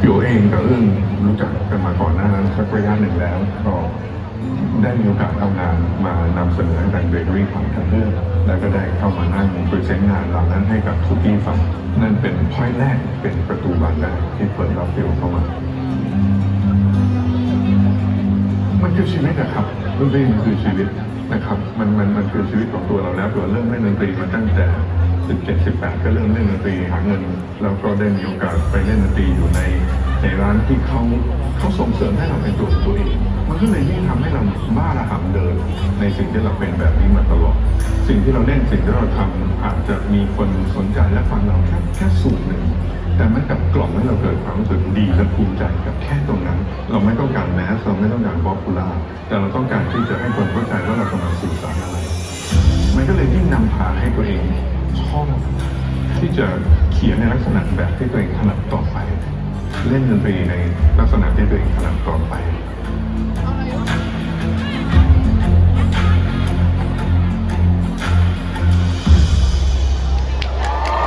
พี่โอเองกับเรื่องรู้จักกันมาก่อนหน้านั้นสักระยะหนึ่งแล้ว ก็ได้มีโอกาสเอางานมานำเสนอให้ทางเบเกอรี่ฝั่งทันเดอร์แล้วก็ได้เข้ามานั่งพรีเซนต์งานเหล่านั้นให้กับทุกที่ฝั่งนั่นเป็นพอยแรกเป็นประตูบานแรกที่เปิดรับพี่โอเข้ามา คือชีวิตนะครับดนตรีมันคือชีวิตนะครับมันมันมันคือชีวิตของตัวเราแล้วตัวเริ่มเล่นดนตรีมาตั้งแต่17 18ก็เริ่มเล่นดนตรีหาเงินแล้วก็ได้มีโอกาสไปเล่นดนตรีอยู่ในในร้านที่เขาเขาส่งเสริมให้เราเป็นตัวของตัวเอง มันก็เลยยิ่งทำให้เราบ้าระหำเดิน ในสิ่งที่เราเป็นแบบนี้มาตลอด สิ่งที่เราเล่นสิ่งที่เราทำอาจจะมีคนสนใจและฟังเราแค่แค่สูตรหนึ่งแต่มันกับกล่องนั้นเราเกิดความรู้สึกดีและภูมิใจกับแค่ตรงนั้น เราไม่ต้องการแมสเราไม่ต้องการป๊อปปูล่าแต่เราต้องการที่จะให้คนเข้าใจว่าเรากำลังสื่อสารอะไร มันก็เลยยิ่งนำพาให้ตัวเองชอบที่จะเขียนในลักษณะแบบที่ตัวเองถนัดต่อไป เล่นดนตรีในลักษณะที่ตัวเองถนัดต่อไป